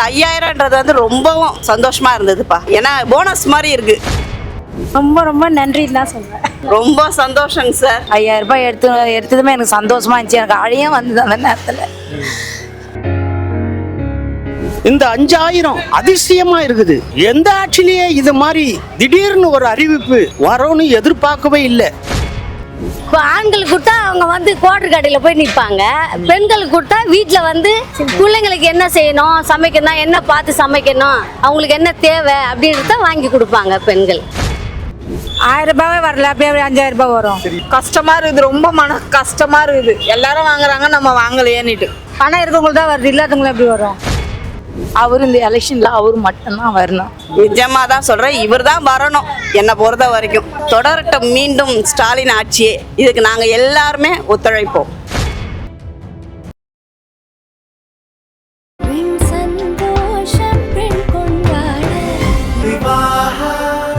இந்த ஐயாயிரம்ன்றது வந்து ரொம்பவும் சந்தோஷமா இருந்ததுப்பா. ஏன்னா போனஸ் மாதிரி இருக்கு. ரொம்ப ரொம்ப நன்றி தான் சொல்றேன். ரொம்ப சந்தோஷங்க சார். ஐயாயிரம் ரூபாய் எடுத்து எடுத்ததுமே எனக்கு சந்தோஷமா இருந்துச்சு. எனக்கு அழையும் வந்தது அந்த நேரத்தில். இந்த அஞ்சாயிரம் அதிசயமா இருக்குது. எந்த ஆட்சிலேயே இது மாதிரி திடீர்னு ஒரு அறிவிப்பு வரும்னு எதிர்பார்க்கவே இல்லை. இப்போ ஆண்களுக்கு கொடுத்தா அவங்க வந்து குவார்டர் கடையில் போய் நிற்பாங்க பெண்களுக்கு கொடுத்தா வீட்டில் வந்து பிள்ளைங்களுக்கு என்ன செய்யணும் சமைக்கணும் என்ன பார்த்து சமைக்கணும் அவங்களுக்கு என்ன தேவை அப்படின்றத வாங்கி கொடுப்பாங்க பெண்கள். ஆயிரம் ரூபாவே வரல அப்படியே அஞ்சாயிரம் ரூபாய் வரும். கஷ்டமா இருக்குது ரொம்ப மன கஷ்டமா இருக்குது. எல்லாரும் வாங்குறாங்க நம்ம வாங்கலையேன்னுட்டு. பணம் இருக்கவங்களுக்கு தான் வருது இல்லாதவங்களுக்கு எப்படி வரும்? அவர் இந்த எலெக்ஷன்ல அவர் மட்டும்தான் வரணும். நிஜமா தான் சொல்றேன் இவர் தான் வரணும். என்னை பொறுத்த வரைக்கும். தொடரட்டும் மீண்டும் ஸ்டாலின் ஆட்சியே. இதுக்கு நாங்க எல்லாருமே ஒத்துழைப்போம்.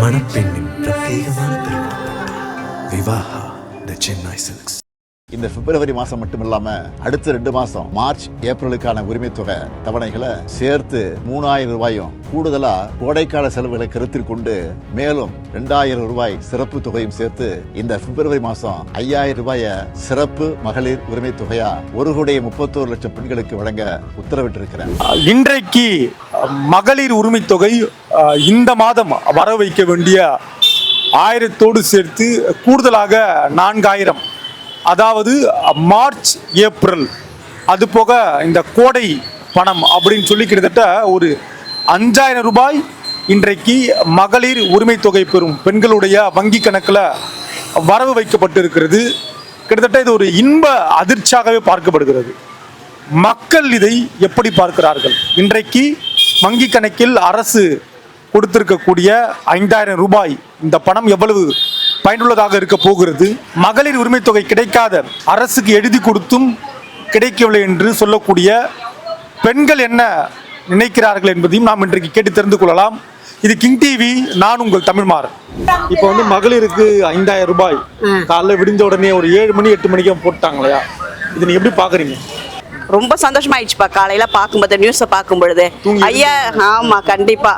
மணப்பெண்ணின் பிரத்யேகமான திருமணம் விவாஹா த சென்னை சில்க்ஸ். இந்த பிப்ரவரி மாதம் மட்டும் அடுத்த ரெண்டு மாதம் மார்ச் ஏப்ரலுக்கான உரிமைத்தொகை தவணைகளை சேர்த்து மூணாயிரம் ரூபாயும் கூடுதலா கோடைக்கால செலவுகளை கருத்தில் கொண்டு மேலும் ரெண்டாயிரம் ரூபாய் சிறப்பு தொகையும் சேர்த்து இந்த பிப்ரவரி மாதம் ஐயாயிரம் ரூபாய சிறப்பு மகளிர் உரிமை தொகையா ஒரு கோடி முப்பத்தோரு லட்சம் பெண்களுக்கு வழங்க உத்தரவிட்டிருக்கிறேன். இன்றைக்கு மகளிர் உரிமை தொகை இந்த மாதம் வர வைக்க வேண்டிய ஆயிரத்தோடு சேர்த்து கூடுதலாக நான்காயிரம். அதாவது மார்ச் ஏப்ரல். அது போக இந்த கோடை பணம் அப்படின்னு சொல்லி கிட்டத்தட்ட ஒரு அஞ்சாயிரம் ரூபாய் இன்றைக்கு மகளிர் உரிமை தொகை பெறும் பெண்களுடைய வங்கி கணக்கில் வரவு வைக்கப்பட்டிருக்கிறது. கிட்டத்தட்ட இது ஒரு இன்ப அதிர்ச்சியாகவே பார்க்கப்படுகிறது. மக்கள் இதை எப்படி பார்க்கிறார்கள்? இன்றைக்கு வங்கி கணக்கில் அரசு கொடுத்திருக்கக்கூடிய ஐந்தாயிரம் ரூபாய் இந்த பணம் எவ்வளவு பயனுள்ளதாக இருக்க போகிறது. மகளிர் உரிமைத் தொகை கிடைக்காத அரசுக்கு எழுதி கொடுத்தும் கிடைக்கவில்லை என்று சொல்லக்கூடிய பெண்கள் என்ன நினைக்கிறார்கள் என்பதையும் நாம் இன்றைக்கு கேட்டு தெரிந்து கொள்ளலாம். இது கிங் டிவி நான் உங்கள் தமிழ்மார் இப்போ வந்து மகளிருக்கு ஐந்தாயிரம் ரூபாய். காலைல விடிஞ்ச உடனே ஒரு ஏழு மணி எட்டு மணிக்கு போட்டாங்க இல்லையா இது நீ எப்படி பாக்குறீங்க? ரொம்ப சந்தோஷமாயிடுச்சுப்பா. காலையில பார்க்கும்போது நியூஸை பார்க்கும் பொழுது ஐயா ஆமா கண்டிப்பா.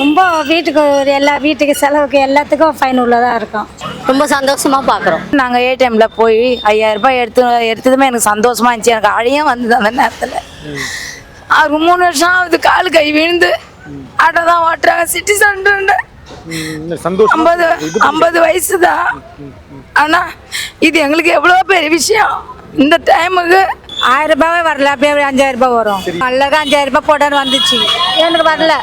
ரொம்ப வீட்டுக்கு ஒரு எல்லா வீட்டுக்கு செலவுக்கு எல்லாத்துக்கும் ஃபைன் உள்ளதாக இருக்கும். ரொம்ப சந்தோஷமாக பார்க்குறோம் நாங்கள் ஏடிஎம்ல போய் ஐயாயிரம் ரூபாய் எடுத்து எடுத்ததுமே எனக்கு சந்தோஷமா இருந்துச்சு. எனக்கு அழையும் வந்தது அந்த நேரத்தில். அவருக்கு மூணு வருஷம் ஆகுது கால் கை விழுந்து. ஆட்டோ தான் ஓட்டுறாங்க சிட்டி சந்தோஷம் ஐம்பது ஐம்பது வயசு தான் ஆனால் இது எங்களுக்கு எவ்வளோ பெரிய விஷயம். இந்த டைமுக்கு ஆயிரம் ரூபாவே வரல. அப்படியே அஞ்சாயிரம் ரூபாய் வரும். எல்லாருக்கும் அஞ்சாயிரம் ரூபாய் போட்டான்னு வந்துச்சு. எனக்கு வரல.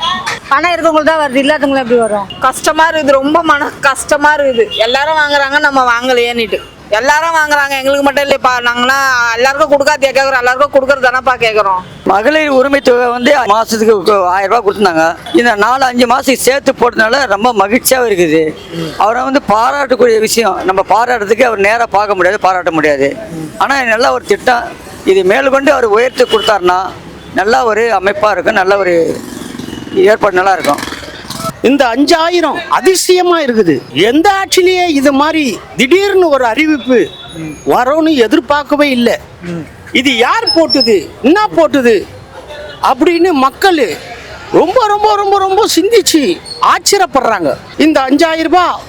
பணம் இருக்கவங்களுக்கு தான் வருது. இல்லாதவங்களுக்கு எப்படி வரும்? கஷ்டமா இருக்குது. ரொம்ப மன கஷ்டமா இருக்குது. எல்லாரும் வாங்குறாங்க. நம்ம வாங்கலையேன்னுட்டு. எல்லாரும் வாங்குறாங்க. எங்களுக்கு மட்டும் இல்லைப்பா. நாங்களாம் எல்லாருக்கும் கொடுக்காதே கேட்குறோம் எல்லாருக்கும் கொடுக்கறது தானப்பா கேட்குறோம் மகளிர் உரிமை தொகை வந்து மாதத்துக்கு ஆயிரம் ரூபாய் கொடுத்துருந்தாங்க. இந்த நாலு அஞ்சு மாதத்துக்கு சேர்த்து போட்டதுனால ரொம்ப மகிழ்ச்சியாகவும் இருக்குது. அவரை வந்து பாராட்டக்கூடிய விஷயம். நம்ம பாராட்டுறதுக்கு அவர் நேராக பார்க்க முடியாது பாராட்ட முடியாது. ஆனால் நல்ல ஒரு திட்டம். இது மேல்கொண்டு அவர் உயர்த்தி கொடுத்தாருன்னா நல்ல ஒரு அமைப்பாக இருக்கும் நல்ல ஒரு ஏற்பாடு நல்லா இருக்கும். இந்த அஞ்சாயிரம் அதிசயமாக இருக்குது. எந்த ஆட்சிலேயே இது மாதிரி திடீர்னு ஒரு அறிவிப்பு வரும்னு எதிர்பார்க்கவே இல்லை. இது யார் போட்டுது என்ன போட்டுது அப்படின்னு மக்கள் ரொம்ப ரொம்ப ரொம்ப ரொம்ப சிந்திச்சு ஆச்சரியப்படுறாங்க. இந்த அஞ்சாயிரம் ரூபாய்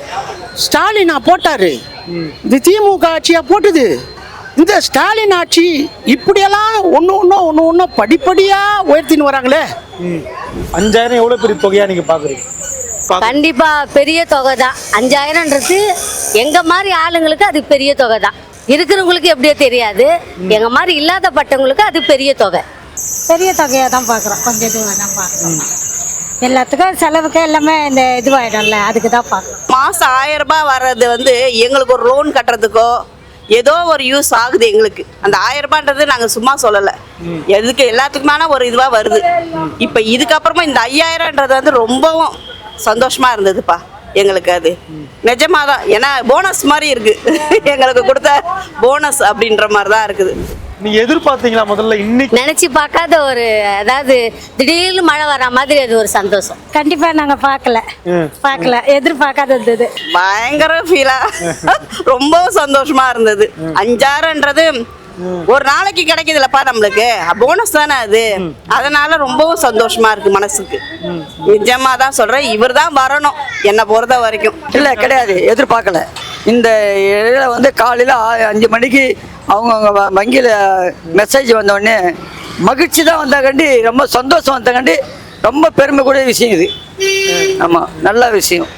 ஸ்டாலினா போட்டாரு. இது திமுக ஆட்சியா போட்டுது? இந்த ஸ்டாலின் ஆட்சி இப்படியெல்லாம் ஒன்று ஒன்று ஒன்று ஒன்று படிப்படியாக உயர்த்தின்னு வராங்களே. அஞ்சாயிரம் எவ்வளவு பெரிய தொகையா நீங்க பாக்குறீங்க? கண்டிப்பா பெரிய தொகை தான் அஞ்சாயிரம்ன்றது எங்க மாதிரி ஆளுங்களுக்கு அது பெரிய தொகை தான் இருக்கிறவங்களுக்கு எப்படியோ தெரியாது. எங்க மாதிரி இல்லாதப்பட்டவங்களுக்கு அது பெரிய தொகை. பெரிய தொகையாக தான் பார்க்குறோம் கொஞ்சம் இதுவாக தான் பார்க்குறோம் எல்லாத்துக்கும் செலவுக்கு எல்லாமே இந்த இதுவாகிடும்ல அதுக்கு தான் பார்க்குறோம் மாசம் ஆயிரம் ரூபாய் வர்றது வந்து எங்களுக்கு ஒரு லோன் கட்டுறதுக்கோ ஏதோ ஒரு யூஸ் ஆகுது எங்களுக்கு. அந்த ஆயிரம் ரூபான்றது நாங்க சும்மா சொல்லல. எதுக்கு? எல்லாத்துக்குமான ஒரு இதுவா வருது. இப்ப இதுக்கப்புறமா இந்த ஐயாயிரம்ன்றது வந்து ரொம்பவும் சந்தோஷமா இருந்ததுப்பா. எங்களுக்கு அது. நிஜமாதான். ஏன்னா போனஸ் மாதிரி இருக்கு. எங்களுக்கு கொடுத்த போனஸ் அப்படின்ற மாதிரி தான் இருக்குது. நீங்க எதிர்பார்த்தீங்களா முதல்ல இன்னைக்கு? நினைச்சு பார்க்காத ஒரு அதாவது திடீர்னு மழை வர மாதிரி அது ஒரு சந்தோஷம். கண்டிப்பாக நாங்கள் பார்க்கல. பார்க்கல. எதிர்பார்க்காதது இது. பயங்கர ஃபீலா ரொம்ப சந்தோஷமா இருந்தது. அஞ்சாறுன்றது ஒரு நாளைக்கு கிடைக்குதுல்லப்பா நம்மளுக்கு. போனஸ் தானே அது. அதனால ரொம்பவும் சந்தோஷமா இருக்கு மனசுக்கு. நிஜமா தான் சொல்றேன். இவர் தான் வரணும். என்னை பொறுத்த வரைக்கும். இல்லை கிடையாது. எதிர்பார்க்கல. இந்த இடையில வந்து காலையில் அஞ்சு மணிக்கு அவங்கவுங்க வங்கியில் மெசேஜ் வந்தோடனே மகிழ்ச்சி தான் வந்தாங்கண்டி ரொம்ப சந்தோஷம் வந்தாங்கண்டி ரொம்ப பெருமைக்கூடிய விஷயம் இது. ஆமாம் நல்ல விஷயம்.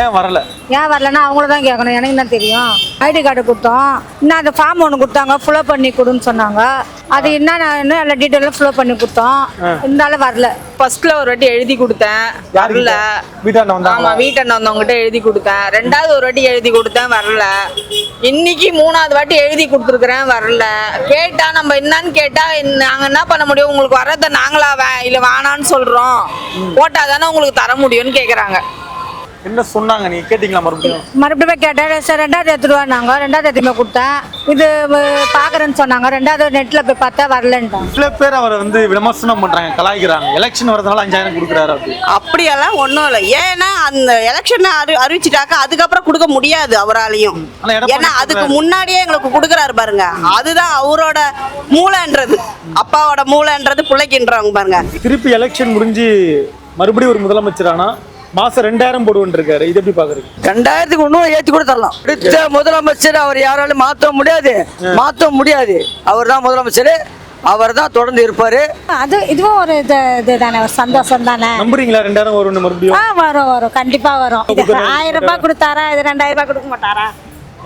ஏன் வரலை? ஏன் வரலன்னா அவங்கள தான் கேட்கணும். எனக்கு என்ன தெரியும்? ஐடி கார்டு கொடுத்தோம். இன்னும் அந்த ஃபார்ம் ஒன்று கொடுத்தாங்க. ஃபில்அப் பண்ணி கொடுன்னு சொன்னாங்க. அது என்ன இன்னும் எல்லா டீட்டெயிலும் ஃபில்அப் பண்ணி கொடுத்தோம். இருந்தாலும் வரல. ஃபர்ஸ்ட்ல ஒரு வாட்டி எழுதி கொடுத்தேன். வரல. வீட்டாண்ட வந்தாங்க ஆமா வீட்டாண்ட வந்தவங்ககிட்ட எழுதி கொடுத்தேன். ரெண்டாவது ஒரு வாட்டி எழுதி கொடுத்தேன். வரல. இன்னைக்கு மூணாவது வாட்டி எழுதி கொடுத்துருக்குறேன். வரல. கேட்டா நம்ம என்னன்னு கேட்டா நாங்க என்ன பண்ண முடியும்? உங்களுக்கு வர்றத நாங்களா வே இல்ல வேணான்னு சொல்றோம். போட்டா தானே உங்களுக்கு தர முடியும்னு கேக்குறாங்க. என்ன சொன்னாங்க? நீங்க கேட்டீங்களா மறுபடியும்? மறுபடியும் கேட்டேன். சார் ரெண்டாவது எடுத்துட்டு வாங்க ரெண்டாவது எடுத்துமே கொடுத்தேன். இது அஹ், பார்க்கறேன்னு சொன்னாங்க. ரெண்டாவது நெட்டில் போய் பார்த்தா வரலன்ட்டாங்க. சில பேர் அவரை வந்து விமர்சனம் பண்றாங்க கலாய்க்கிறாங்க. எலெக்ஷன் வரதுனால அஞ்சாயிரம் கொடுக்குறாரு அப்படி. அப்படியெல்லாம் ஒன்றும் இல்லை. ஏன்னா அந்த எலெக்ஷனை அறி அறிவிச்சிட்டாக்க அதுக்கப்புறம் கொடுக்க முடியாது அவராலையும். ஏன்னா அதுக்கு. முன்னாடியே எங்களுக்கு கொடுக்குறாரு பாருங்க. அதுதான் அவரோட மூளைன்றது. அப்பாவோட மூளைன்றது பிள்ளைக்கின்றவங்க பாருங்க. திருப்பி எலெக்ஷன் முடிஞ்சு மறுபடியும் ஒரு முதலமைச்சர் ஆனா மாசம் ரெண்டாயிரம் போடுவேன் இருக்காரு. இது எப்படி பாக்குறீங்க? ரெண்டாயிரத்துக்கு இன்னும் ஏற்றி கூட தரலாம். அடுத்த முதலமைச்சர் அவர் யாராலும் மாற்ற முடியாது. மாற்ற முடியாது. அவர் தான் முதலமைச்சர். அவர் தான் தொடர்ந்து இருப்பார். அது இதுவும் ஒரு இது இதுதானே ஒரு சந்தோஷம் தானே நம்புறீங்களா? ரெண்டாயிரம் வரும்னு மறுபடியும்? ஆ வரும் வரும். கண்டிப்பா வரும். இது ஆயிரம் ரூபாய் கொடுத்தாரா? இது ரெண்டாயிரம் ரூபாய் கொடுக்க மாட்டாரா?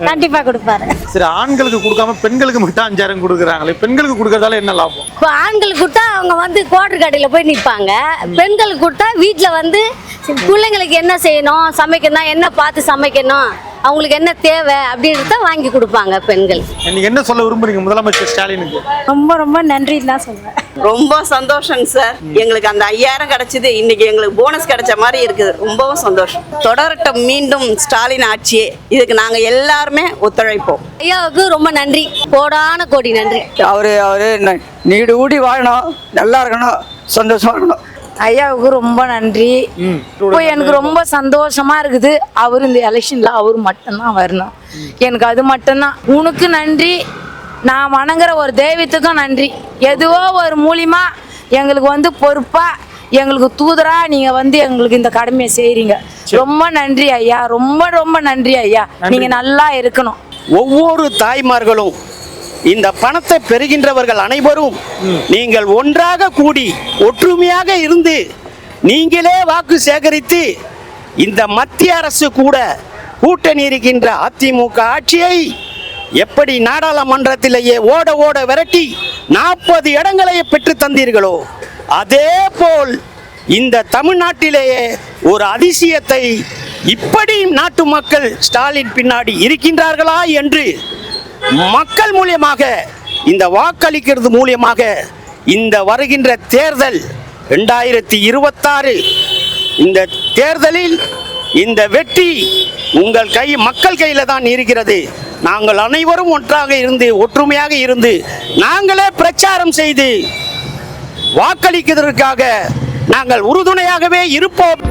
கண்டிப்பா கொடுப்பாரு. சரி ஆண்களுக்கு கொடுக்காம பெண்களுக்கு மட்டும் அஞ்சாயிரம் கொடுக்குறாங்களே பெண்களுக்கு கொடுக்கறதால என்ன லாபம்? இப்போ ஆண்களுக்கு கொடுத்தா அவங்க வந்து கோட்டர் கடையில் போய் நிற்பாங்க பெண்களுக்கு கொடுத்தா வீட்டில் வந்து பிள்ளைங்களுக்கு என்ன செய்யணும் சமைக்கணும் என்ன பார்த்து சமைக்கணும் அவங்களுக்கு என்ன தேவை அப்படின்றத வாங்கி கொடுப்பாங்க பெண்கள். நீங்க என்ன சொல்ல விரும்புறீங்க? முதலமைச்சர் ஸ்டாலினுக்கு. ரொம்ப ரொம்ப நன்றி தான் சொல்றேன் ரொம்ப சந்தோஷங்க சார். எங்களுக்கு அந்த ஐயாயிரம் கிடைச்சது. இன்னைக்கு எங்களுக்கு போனஸ் கிடைச்ச மாதிரி இருக்குது. ரொம்பவும் சந்தோஷம். தொடரட்டும் மீண்டும் ஸ்டாலின் ஆட்சியே. இதுக்கு நாங்க எல்லாருமே ஒத்துழைப்போம். ஐயாவுக்கு ரொம்ப நன்றி. கோடான கோடி நன்றி. அவர் அவர் நீடு ஊடி வாழணும். நல்லா இருக்கணும். சந்தோஷமா இருக்கணும். ஐயாவுக்கு ரொம்ப நன்றி. இப்போ எனக்கு ரொம்ப சந்தோஷமா இருக்குது. அவர் இந்த எலெக்ஷன்ல அவர் மட்டும்தான் வரணும். எனக்கு அது மட்டும்தான். உனக்கு நன்றி. நான் வணங்குற ஒரு தெய்வத்துக்கும் நன்றி. எதுவோ ஒரு மூலியமா எங்களுக்கு வந்து பொறுப்பா எங்களுக்கு தூதரா நீங்க வந்து எங்களுக்கு இந்த கடமையை செய்றீங்க. ரொம்ப நன்றி ஐயா. ரொம்ப ரொம்ப நன்றி ஐயா. நீங்க நல்லா இருக்கணும். ஒவ்வொரு தாய்மார்களும் இந்த பணத்தை பெறுகின்றவர்கள் அனைவரும் நீங்கள் ஒன்றாக கூடி ஒற்றுமையாக இருந்து நீங்களே வாக்கு சேகரித்து இந்த மத்திய அரசு கூட கூட்டணி இருக்கின்ற அதிமுக ஆட்சியை எப்படி நாடாளுமன்றத்திலேயே ஓட ஓட விரட்டி நாற்பது இடங்களை பெற்று தந்தீர்களோ? அதே போல் இந்த தமிழ்நாட்டிலேயே ஒரு அதிசயத்தை இப்படி நாட்டு மக்கள் ஸ்டாலின் பின்னாடி இருக்கின்றார்களா என்று மக்கள் மூலியமாக இந்த வாக்களிக்கிறது மூலியமாக இந்த வருகின்ற தேர்தல் ரெண்டாயிரத்தி இருபத்தாறு இந்த தேர்தலில் இந்த வெற்றி உங்கள் கை மக்கள் கையில் தான் இருக்கிறது. நாங்கள் அனைவரும் ஒன்றாக இருந்து ஒற்றுமையாக இருந்து நாங்களே பிரச்சாரம் செய்து வாக்களிக்கிறதற்காக நாங்கள் உறுதுணையாகவே இருப்போம்.